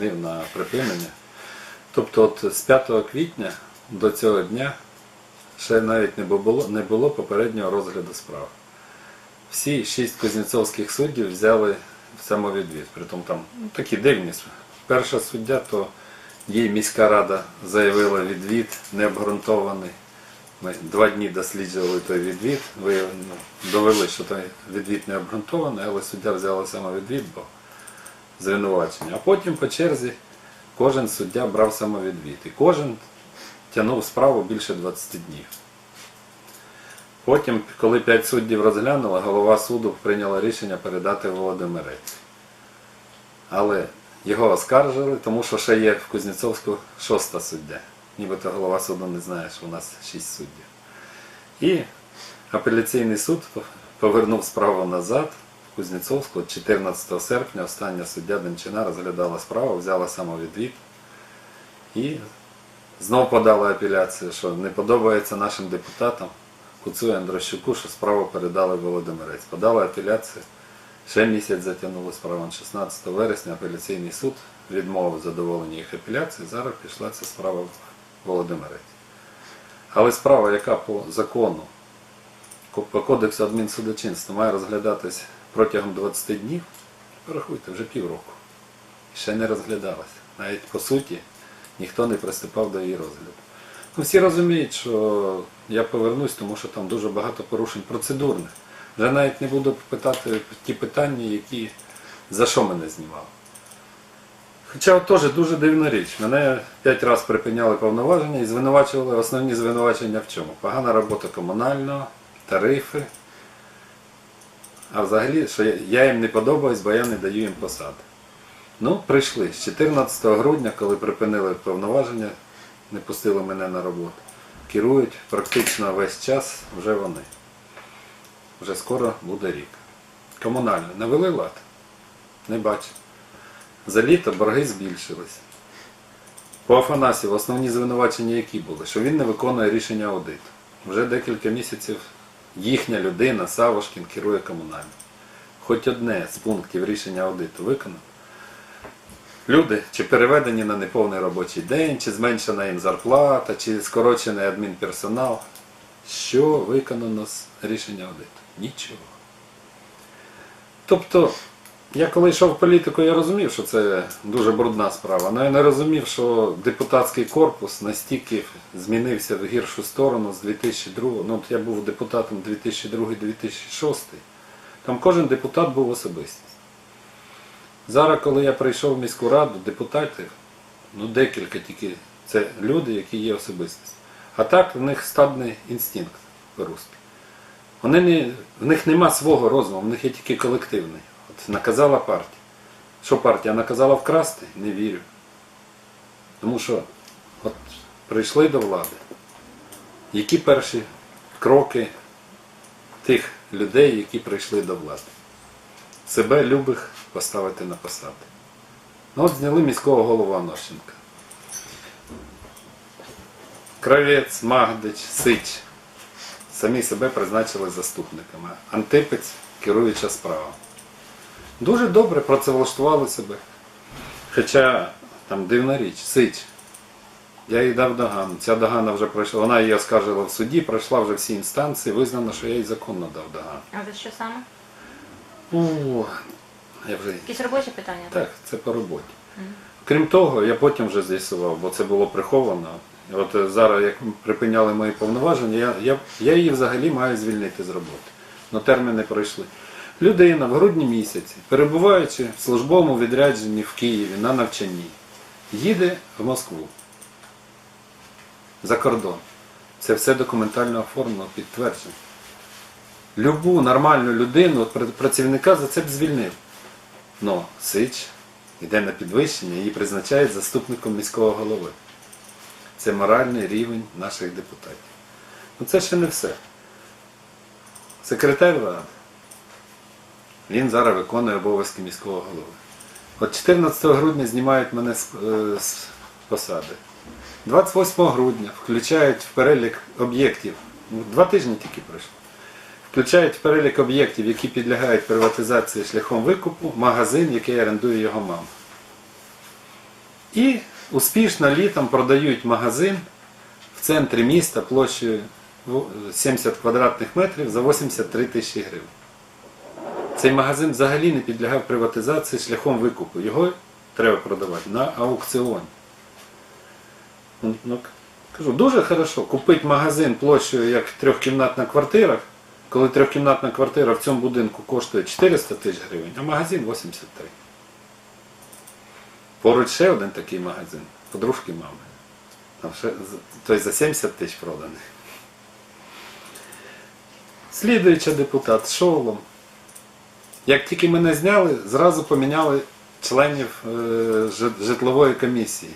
змінив на припинення. Тобто от з 5 квітня до цього дня ще навіть не було, не було попереднього розгляду справ. Всі шість кузнєцовських суддів взяли самовідвід. Притом там ну, такі дивні. Перша суддя, то їй міська рада заявила відвід необґрунтований. Ми два дні досліджували той відвід, довели, що той відвід не обґрунтований, але суддя взяла самовідвід, бо звинувачення. А потім по черзі кожен суддя брав самовідвід. І кожен тягнув справу більше 20 днів. Потім, коли п'ять суддів розглянули, голова суду прийняла рішення передати Володимирець. Але його оскаржили, тому що ще є в Кузнєцовську шоста суддя. Нібито голова суду не знає, що у нас шість суддів. І апеляційний суд повернув справу назад в 14 серпня. Остання суддя Демчина розглядала справу, взяла самовідвід і знов подала апеляцію, що не подобається нашим депутатам Куцу Андрощуку, що справу передали Володимирець. Подала апеляцію. Ще місяць затягнули справу 16 вересня. Апеляційний суд відмовив задоволення їх апеляції. Зараз пішла ця справа в Володимирець. Але справа, яка по закону, по кодексу адмінсудочинства має розглядатись протягом 20 днів, порахуйте, вже півроку. Ще не розглядалася. Навіть по суті ніхто не приступав до її розгляду. Ну, всі розуміють, що я повернусь, тому що там дуже багато порушень процедурних. Вже навіть не буду питати ті питання, які за що мене знімали. Хоча теж дуже дивна річ. Мене п'ять разів припиняли повноваження і звинувачували основні звинувачення в чому? Погана робота комунального, тарифи. А взагалі, що я, їм не подобаюсь, бо я не даю їм посади. Ну, прийшли. З 14 грудня, коли припинили повноваження, не пустили мене на роботу. Керують практично весь час вже вони. Вже скоро буде рік. Комунальне. Навели лад? Не бачу. За літо борги збільшились. По Афанасів основні звинувачення які були? Що він не виконує рішення аудиту. Вже декілька місяців їхня людина, Савошкін, керує комунальним. Хоч одне з пунктів рішення аудиту виконано. Люди чи переведені на неповний робочий день, чи зменшена їм зарплата, чи скорочений адмінперсонал. Що виконано з рішення аудиту? Нічого. Тобто, я коли йшов в політику, я розумів, що це дуже брудна справа. Але я не розумів, що депутатський корпус настільки змінився в гіршу сторону з 2002 Ну, от я був депутатом 2002-2006. Там кожен депутат був особистість. Зараз, коли я прийшов в міську раду, депутатів, ну декілька тільки, це люди, які є особистість. А так в них стадний інстинкт по-русски. Вони не, в них нема свого розуму, в них є тільки колективний. Наказала партія. Що партія наказала вкрасти? Не вірю. Тому що от прийшли до влади. Які перші кроки тих людей, які прийшли до влади? Себе любих поставити на посади. Ну от зняли міського голову Анощенка. Кравець, Магдич, Сич. Самі себе призначили заступниками. Антипець керуюча справа. Дуже добре працевлаштували себе. Хоча там дивна річ, Сич. Я їй дав догану. Ця догана вже пройшла. Вона її оскаржила в суді, пройшла вже всі інстанції, визнано, що я їй законно дав догану. А за що саме? О, я вже Якісь робочі питання? так, це по роботі. Крім того, я потім вже з'ясував, бо це було приховано. От е, зараз, як припиняли мої повноваження, я, я, я її взагалі маю звільнити з роботи. Но терміни пройшли. Людина в грудні місяці, перебуваючи в службовому відрядженні в Києві на навчанні, їде в Москву за кордон. Це все документально оформлено, підтверджено. Любу нормальну людину, працівника за це б звільнив. Но Сич йде на підвищення, її призначають заступником міського голови. Це моральний рівень наших депутатів. Ну це ще не все. Секретар ради. Він зараз виконує обов'язки міського голови. От 14 грудня знімають мене з, е, з посади. 28 грудня включають в перелік об'єктів. Ну, Два тижні тільки пройшло. Включають в перелік об'єктів, які підлягають приватизації шляхом викупу, магазин, який орендує його мама. І успішно літом продають магазин в центрі міста площею 70 квадратних метрів за 83 тисячі гривень. Цей магазин взагалі не підлягав приватизації шляхом викупу. Його треба продавати на аукціоні. Ну, ну, кажу, дуже хорошо купити магазин площею як трьохкімнатна квартира, коли трьохкімнатна квартира в цьому будинку коштує 400 тисяч гривень, а магазин 83. Поруч ще один такий магазин, подружки мами. Той за 70 тисяч проданий. Слідуючий депутат Шолом. Як тільки мене зняли, зразу поміняли членів е, житлової комісії.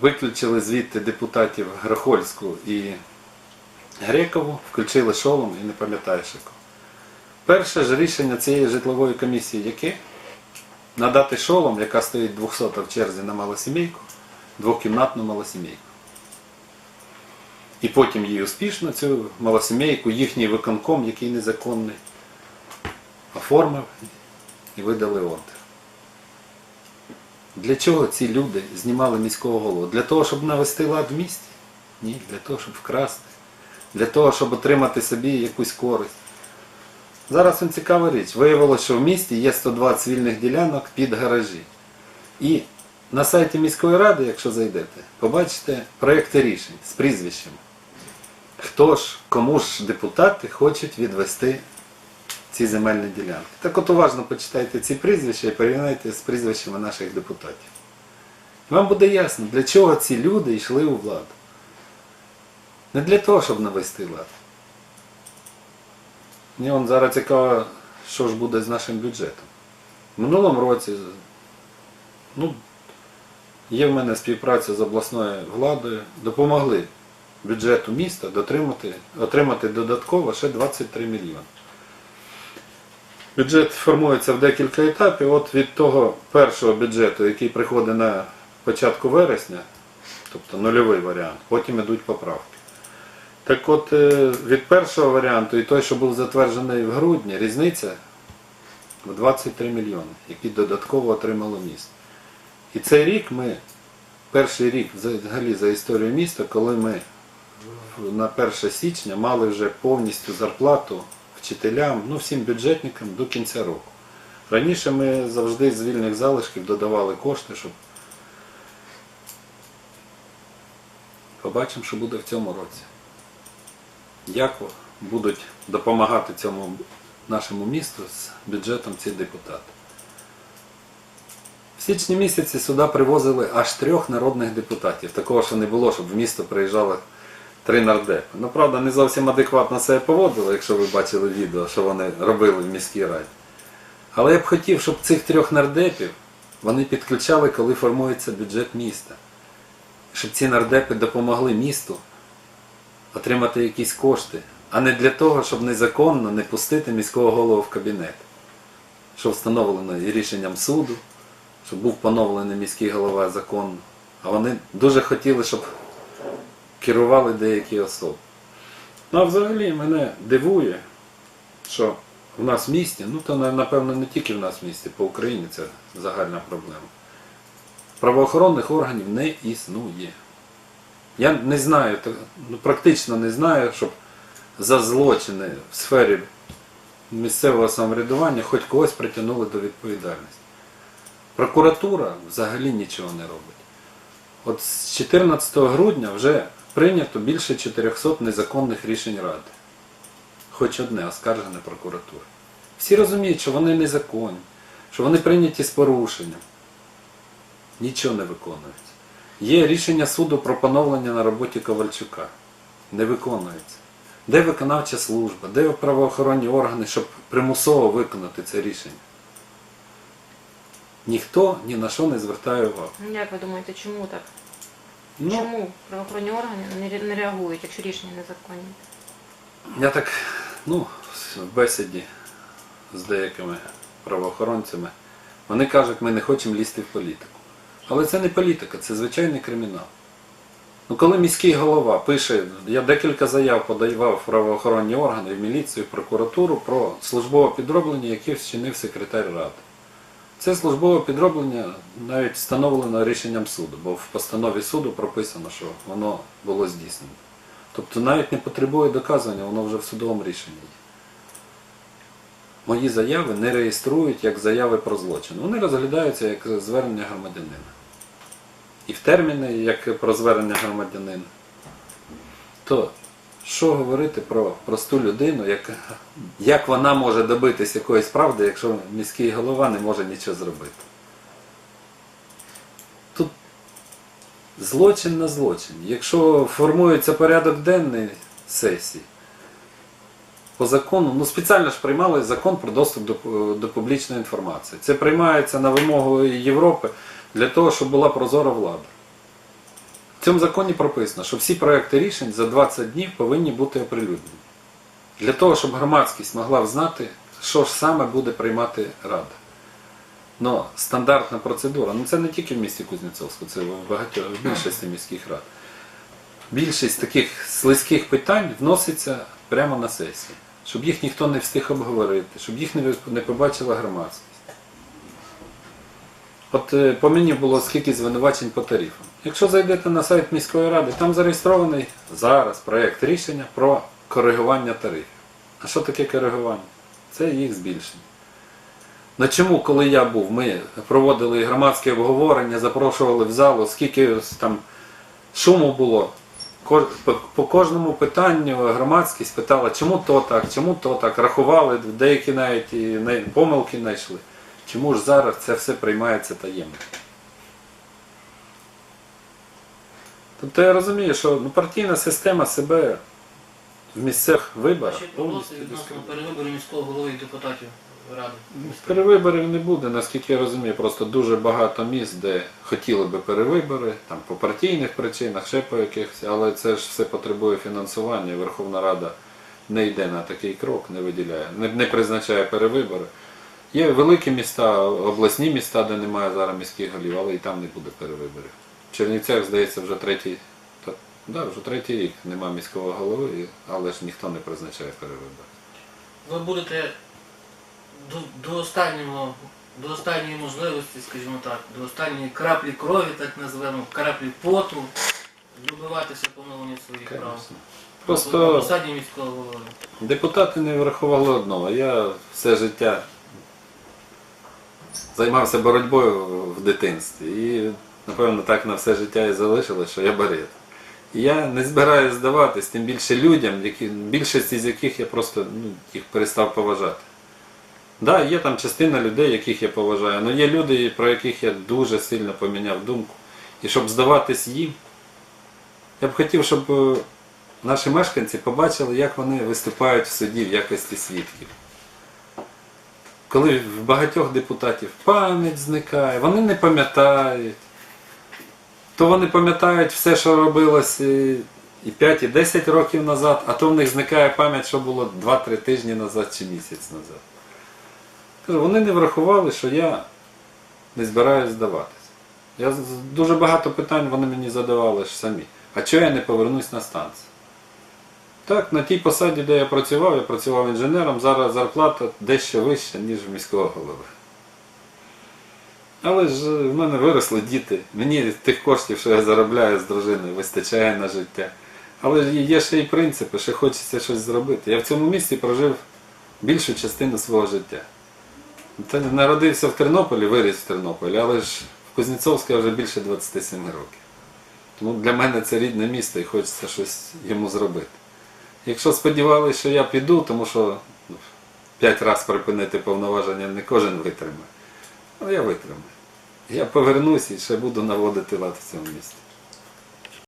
Виключили звідти депутатів Грохольську і Грекову, включили шолом і не пам'ятаю кого. Перше ж рішення цієї житлової комісії яке? Надати шолом, яка стоїть 200 в черзі на малосімейку, двокімнатну малосімейку. І потім їй успішно цю малосімейку, їхній виконком, який незаконний, оформив і видали ордер. Для чого ці люди знімали міського голову? Для того, щоб навести лад в місті? Ні, для того, щоб вкрасти. Для того, щоб отримати собі якусь користь. Зараз вам цікава річ. Виявилося, що в місті є 120 вільних ділянок під гаражі. І на сайті міської ради, якщо зайдете, побачите проекти рішень з прізвищами. Хто ж, кому ж депутати хочуть відвести ці земельні ділянки. Так от уважно почитайте ці прізвища і порівняйте з прізвищами наших депутатів. Вам буде ясно, для чого ці люди йшли у владу. Не для того, щоб навести лад. Мені он зараз цікаво, що ж буде з нашим бюджетом. В минулому році ну, є в мене співпраця з обласною владою, допомогли бюджету міста дотримати, отримати додатково ще 23 мільйони. Бюджет формується в декілька етапів. От від того першого бюджету, який приходить на початку вересня, тобто нульовий варіант, потім йдуть поправки. Так от е, від першого варіанту і той, що був затверджений в грудні, різниця в 23 мільйони, які додатково отримало місто. І цей рік ми, перший рік взагалі за історію міста, коли ми на 1 січня мали вже повністю зарплату вчителям, ну всім бюджетникам до кінця року. Раніше ми завжди з вільних залишків додавали кошти, щоб побачимо, що буде в цьому році. Як будуть допомагати цьому нашому місту з бюджетом ці депутати. В січні місяці сюди привозили аж трьох народних депутатів. Такого ще не було, щоб в місто приїжджали три нардепи. Ну, правда, не зовсім адекватно себе поводили, якщо ви бачили відео, що вони робили в міській раді. Але я б хотів, щоб цих трьох нардепів вони підключали, коли формується бюджет міста. Щоб ці нардепи допомогли місту отримати якісь кошти, а не для того, щоб незаконно не пустити міського голову в кабінет, що встановлено і рішенням суду, щоб був поновлений міський голова законно. А вони дуже хотіли, щоб керували деякі особи. Ну а взагалі мене дивує, що в нас в місті, ну то напевно не тільки в нас в місті, по Україні це загальна проблема. Правоохоронних органів не існує. Я не знаю, ну, практично не знаю, щоб за злочини в сфері місцевого самоврядування хоч когось притягнули до відповідальності. Прокуратура взагалі нічого не робить. От з 14 грудня вже прийнято більше 400 незаконних рішень Ради. Хоч одне оскаржене прокуратури. Всі розуміють, що вони незаконні, що вони прийняті з порушенням. Нічого не виконується. Є рішення суду про поновлення на роботі Ковальчука. Не виконується. Де виконавча служба, де правоохоронні органи, щоб примусово виконати це рішення? Ніхто ні на що не звертає увагу. Як ви думаєте, чому так? Ну, Чому правоохоронні органи не не реагують, якщо рішення незаконні? Я так, ну, в бесіді з деякими правоохоронцями, вони кажуть, ми не хочемо лізти в політику. Але це не політика, це звичайний кримінал. Ну, коли міський голова пише, я декілька заяв подавав в правоохоронні органи, в міліцію, в прокуратуру про службове підроблення, яке вчинив секретар ради. Це службове підроблення навіть встановлено рішенням суду, бо в постанові суду прописано, що воно було здійснено. Тобто навіть не потребує доказування, воно вже в судовому рішенні є. Мої заяви не реєструють як заяви про злочин. Вони розглядаються як звернення громадянина. І в терміни, як про звернення громадянина. То що говорити про просту людину, як, як вона може добитись якоїсь правди, якщо міський голова не може нічого зробити? Тут злочин на злочин. Якщо формується порядок денний сесії, по закону, ну спеціально ж приймали закон про доступ до, до публічної інформації. Це приймається на вимогу Європи для того, щоб була прозора влада. В цьому законі прописано, що всі проекти рішень за 20 днів повинні бути оприлюднені. Для того, щоб громадськість могла знати, що ж саме буде приймати Рада. Но стандартна процедура, ну це не тільки в місті Кузнєцовську, це в багатьох в більшості міських рад. Більшість таких слизьких питань вноситься прямо на сесії, щоб їх ніхто не встиг обговорити, щоб їх не, не побачила громадськість. От е, по мені було скільки звинувачень по тарифам. Якщо зайдете на сайт міської ради, там зареєстрований зараз проєкт рішення про коригування тарифів. А що таке коригування? Це їх збільшення. Ну чому, коли я був, ми проводили громадське обговорення, запрошували в залу, скільки там шуму було. По кожному питанню громадськість питала, чому то так, чому то так. Рахували, деякі навіть і помилки знайшли. Чому ж зараз це все приймається таємно? Тобто я розумію, що ну, партійна система себе в місцях виборах Ще повністю відносно дискредитує. перевиборів міського голови і депутатів ради. Перевиборів не буде, наскільки я розумію, просто дуже багато міст, де хотіли би перевибори, там по партійних причинах, ще по якихось, але це ж все потребує фінансування. і Верховна Рада не йде на такий крок, не виділяє, не, не призначає перевибори. Є великі міста, обласні міста, де немає зараз міських голів, але і там не буде перевиборів. Чернівцях, здається, вже третій, та, да, вже третій рік немає міського голови, і- але ж ніхто не призначає перевибори. Ви будете до, до останнього, до останньої можливості, скажімо так, до останньої краплі крові, так назвемо, краплі поту, добиватися поновлення своїх прав. На Просто посаді міського голови. депутати не врахували одного. Я все життя займався боротьбою в дитинстві. І, напевно, так на все життя і залишилось, що я борет. І я не збираюся здаватись, тим більше людям, які, більшість з яких я просто ну, їх перестав поважати. Так, да, є там частина людей, яких я поважаю, але є люди, про яких я дуже сильно поміняв думку. І щоб здаватись їм, я б хотів, щоб е, наші мешканці побачили, як вони виступають в суді в якості свідків. Коли в багатьох депутатів пам'ять зникає, вони не пам'ятають, то вони пам'ятають все, що робилось і і 5, і 10 років назад, а то в них зникає пам'ять, що було 2-3 тижні назад чи місяць назад. Вони не врахували, що я не збираюсь здаватися. Я, дуже багато питань вони мені задавали ж самі. А чого я не повернусь на станцію? Так, на тій посаді, де я працював, я працював інженером, зараз зарплата дещо вища, ніж в міського голови. Але ж е, в мене виросли діти. Мені тих коштів, що я заробляю з дружиною, вистачає на життя. Але ж є- ще й принципи, ще хочеться щось зробити. Я в цьому місті прожив більшу частину свого життя. Та народився в Тернополі, виріс в Тернополі, але ж в Кузнєцовську вже більше 27 років. Тому для мене це рідне місто і хочеться щось йому зробити. Якщо сподівалися, що я піду, тому що ну, разів припинити повноваження не кожен витримає. Але я витримаю. Я повернусь і ще буду наводити лад в цьому місті.